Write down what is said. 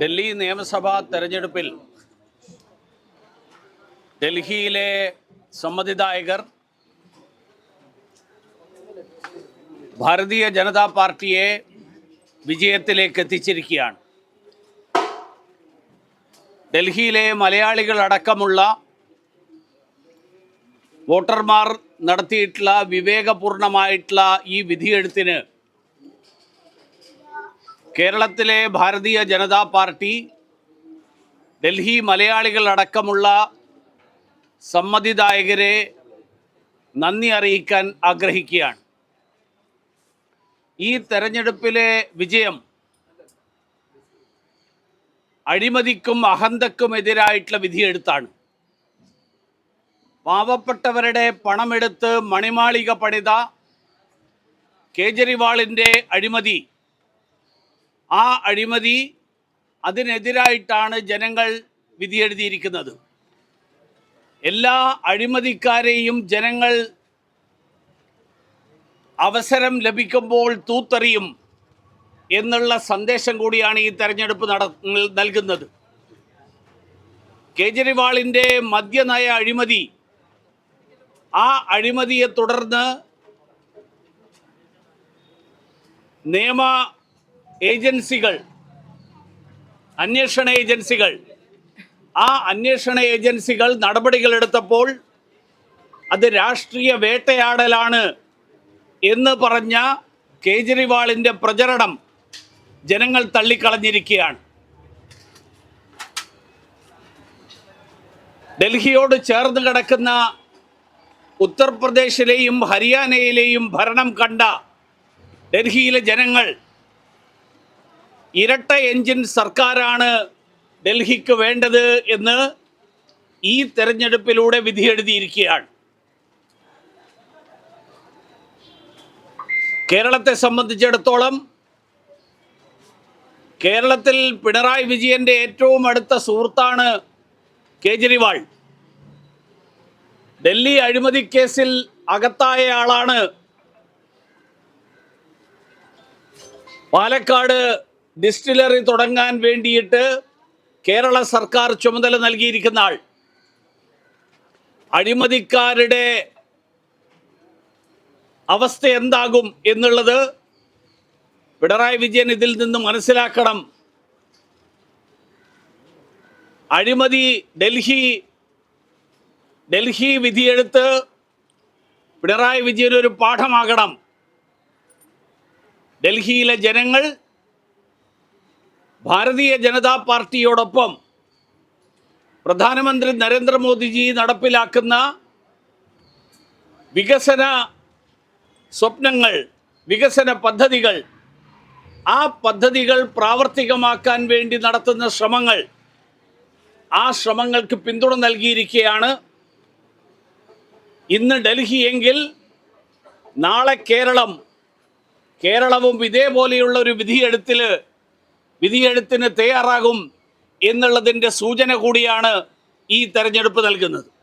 ഡൽഹി നിയമസഭാ തെരഞ്ഞെടുപ്പിൽ ഡൽഹിയിലെ സമ്മതിദായകർ ഭാരതീയ ജനതാ പാർട്ടിയെ വിജയത്തിലേക്ക് എത്തിച്ചിരിക്കുകയാണ്. ഡൽഹിയിലെ മലയാളികളടക്കമുള്ള വോട്ടർമാർ നടത്തിയിട്ടുള്ള വിവേകപൂർണമായിട്ടുള്ള ഈ വിധിയെഴുത്തിന് കേരളത്തിലെ ഭാരതീയ ജനതാ പാർട്ടി ഡൽഹി മലയാളികൾ അടക്കമുള്ള സമ്മതിദായകരെ നന്ദി അറിയിക്കാൻ ആഗ്രഹിക്കുകയാണ്. ഈ തെരഞ്ഞെടുപ്പിലെ വിജയം അഴിമതിക്കും അഹന്തക്കുമെതിരായിട്ടുള്ള വിധിയെടുത്താണ്. പാവപ്പെട്ടവരുടെ പണമെടുത്ത് മണിമാളിക പണിത കേജ്രിവാളിന്റെ അഴിമതി ആ അഴിമതി അതിനെതിരായിട്ടാണ് ജനങ്ങൾ വിധിയെഴുതിയിരിക്കുന്നത്. എല്ലാ അഴിമതിക്കാരെയും ജനങ്ങൾ അവസരം ലഭിക്കുമ്പോൾ തൂത്തെറിയും എന്നുള്ള സന്ദേശം കൂടിയാണ് ഈ തെരഞ്ഞെടുപ്പ് നട നൽകുന്നത്. കേജ്രിവാളിന്റെ മദ്യനയ അഴിമതി ആ അഴിമതിയെ തുടർന്ന് നിയമ ഏജൻസികൾ അന്വേഷണ ഏജൻസികൾ. ആ അന്വേഷണ ഏജൻസികൾ നടപടികളെടുത്തപ്പോൾ അത് രാഷ്ട്രീയ വേട്ടയാടലാണ് എന്ന് പറഞ്ഞ കേജ്രിവാളിന്റെ പ്രചരണം ജനങ്ങൾ തള്ളിക്കളഞ്ഞിരിക്കുകയാണ്. ഡൽഹിയോട് ചേർന്ന് കിടക്കുന്ന ഉത്തർപ്രദേശിലെയും ഹരിയാനയിലെയും ഭരണം കണ്ട ഡൽഹിയിലെ ജനങ്ങൾ ഇരട്ട എഞ്ചിൻ സർക്കാരാണ് ഡൽഹിക്ക് വേണ്ടത് എന്ന് ഈ തെരഞ്ഞെടുപ്പിലൂടെ വിധിയെഴുതിയിരിക്കുകയാണ്. കേരളത്തെ സംബന്ധിച്ചിടത്തോളം കേരളത്തിൽ പിണറായി വിജയന്റെ ഏറ്റവും അടുത്ത സുഹൃത്താണ് കേജ്രിവാൾ. ഡൽഹി അഴിമതി കേസിൽ അകത്തായ ആളാണ്. പാലക്കാട് ഡിസ്റ്റിലറി തുടങ്ങാൻ വേണ്ടിയിട്ട് കേരള സർക്കാർ ചുമതല നൽകിയിരിക്കുന്ന ആൾ. അഴിമതിക്കാരുടെ അവസ്ഥ എന്താകും എന്നുള്ളത് പിണറായി വിജയൻ ഇതിൽ നിന്ന് മനസ്സിലാക്കണം. അഴിമതി ഡൽഹി ഡൽഹി വിധിയെടുത്ത് പിണറായി വിജയൻ ഒരു പാഠമാകണം. ഡൽഹിയിലെ ജനങ്ങൾ ഭാരതീയ ജനതാ പാർട്ടിയോടൊപ്പം പ്രധാനമന്ത്രി നരേന്ദ്രമോദിജി നടപ്പിലാക്കുന്ന വികസന സ്വപ്നങ്ങൾ വികസന പദ്ധതികൾ ആ പദ്ധതികൾ പ്രാവർത്തികമാക്കാൻ വേണ്ടി നടത്തുന്ന ശ്രമങ്ങൾ ആ ശ്രമങ്ങൾക്ക് പിന്തുണ നൽകിയിരിക്കുകയാണ്. ഇന്ന് ഡൽഹിയെങ്കിൽ നാളെ കേരളം കേരളവും ഇതേപോലെയുള്ള ഒരു വിധിയെഴുത്തിൽ വിധിയെഴുത്തിന് തയ്യാറാകും എന്നുള്ളതിന്റെ സൂചന കൂടിയാണ് ഈ തെരഞ്ഞെടുപ്പ് നൽകുന്നത്.